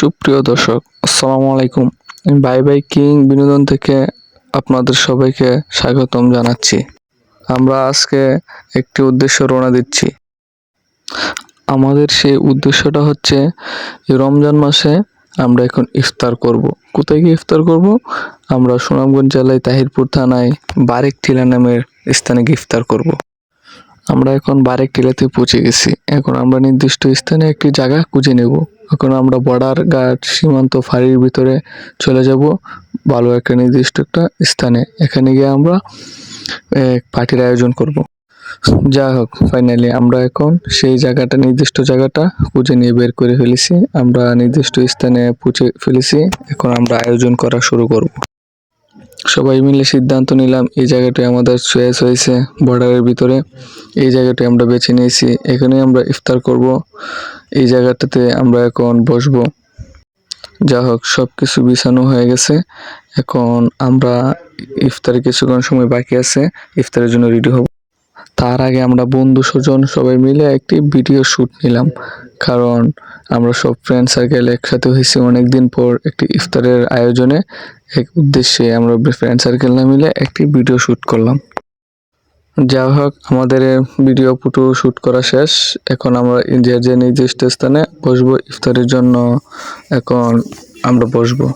সুপ্রিয় দর্শক, আসসালামু আলাইকুম বাই বাই কিং বিনোদন থেকে আপনাদের সবাইকে স্বাগতম জানাচ্ছি আমরা আজকে একটি উদ্দেশ্য রওনা দিচ্ছি আমাদের সেই উদ্দেশ্যটা হচ্ছে রমজান মাসে আমরা এখন ইফতার করব। কোথায় গিয়ে ইফতার করব আমরা সুনামগঞ্জ জেলায় তাহিরপুর থানায় বারেক টিলা নামের স্থানে গিয়ে ইফতার করব। আমরা এখন বারেক টিলাতে পৌঁছে গেছি। এখন আমরা নির্দিষ্ট স্থানে একটি জায়গা খুঁজে নেব। এখন আমরা বর্ডার গার্ড সীমান্ত ফাঁড়ির ভিতরে চলে যাব। ভালো একটা নির্দিষ্ট একটা স্থানে। এখানে গিয়ে আমরা পার্টির আয়োজন করব। যা হোক ফাইনালি আমরা এখন সেই জায়গাটা, নির্দিষ্ট জায়গাটা খুঁজে নিয়ে বের করে ফেলেছি। আমরা নির্দিষ্ট স্থানে পৌঁছে ফেলেছি। এখন আমরা আয়োজন করা শুরু করব। সবাই মিলে সিদ্ধান্ত নিলাম, এই জায়গাটি আমাদের চয়েস হয়েছে বর্ডারের ভিতরে। এই জায়গাটি আমরা বেছে নিয়েছি এখানে আমরা ইফতার করব, এই জায়গাটাতে আমরা এখন বসব। যা হোক সব কিছু বিছানো হয়ে গেছে, এখন আমরা ইফতারে কিছুক্ষণ সময় বাকি আছে, ইফতারের জন্য রেডি হব। তার আগে আমরা বন্ধু স্বজন সবাই মিলে একটি ভিডিও শ্যুট নিলাম। কারণ আমরা সব ফ্রেন্ড সার্কেল একসাথে হয়েছি অনেকদিন পর একটি ইফতারের আয়োজনে। এক উদ্দেশ্যে আমরা ফ্রেন্ড সার্কেল না মিলে একটি ভিডিও শ্যুট করলাম। যা হোক, আমাদের ভিডিও ফটো শ্যুট করা শেষ। এখন আমরা যে যে নির্দিষ্ট স্থানে বসবো ইফতারের জন্য, এখন আমরা বসবো।